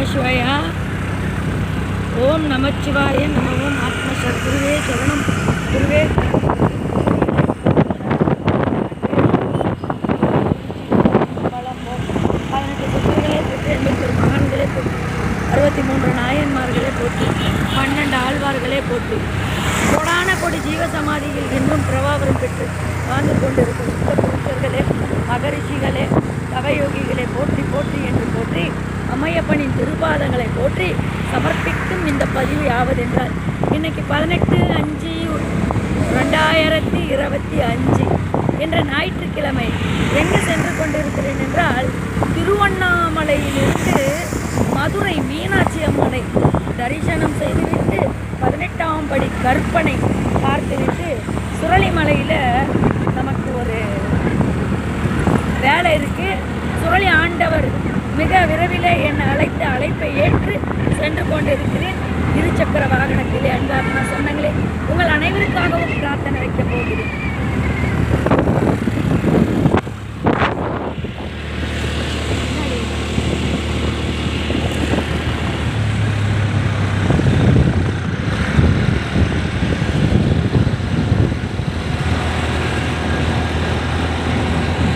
நமசிவாயா. ஓம் நமச்சிவாய நம ஓம் ஆத்மசத்ருவே சரணம். குருவே. அறுபத்தி மூன்று நாயன்மார்களே போற்றி பன்னெண்டு ஆழ்வார்களே போற்றி. கோடான கொடி ஜீவசமாதியில் இன்றும் பிரபாவரம் பெற்று வாழ்ந்து கொண்டிருக்கும் புத்தர்களே மகரிஷிகளே தவயோகிகளை போற்றி போற்றி என்று போற்றி அம்மையப்பனின் திருபாதங்களை போற்றி சமர்ப்பிக்கும் இந்த பதிவு யாவதென்றால் இன்னைக்கு பதினெட்டு அஞ்சு ரெண்டாயிரத்தி இருபத்தி அஞ்சு என்ற ஞாயிற்றுக்கிழமை எங்கு சென்று கொண்டிருக்கிறேன் என்றால் திருவண்ணாமலையிலிருந்து மதுரை மீனாட்சி அம்மனை தரிசனம் செய்துவிட்டு பதினெட்டாம் படி கற்பனை பார்த்துவிட்டு சுரளிமலையில் வேலை இருக்கு. சுரளி ஆண்டவர் மிக விரைவில் என்னை அழைத்து அழைப்பை ஏற்று சென்று கொண்டிருக்கிறேன். இருசக்கர வாகனத்திலே நான் சொன்னங்களே உங்கள் அனைவருக்காகவும் பிரார்த்தனை வைக்கப் போகிறேன்.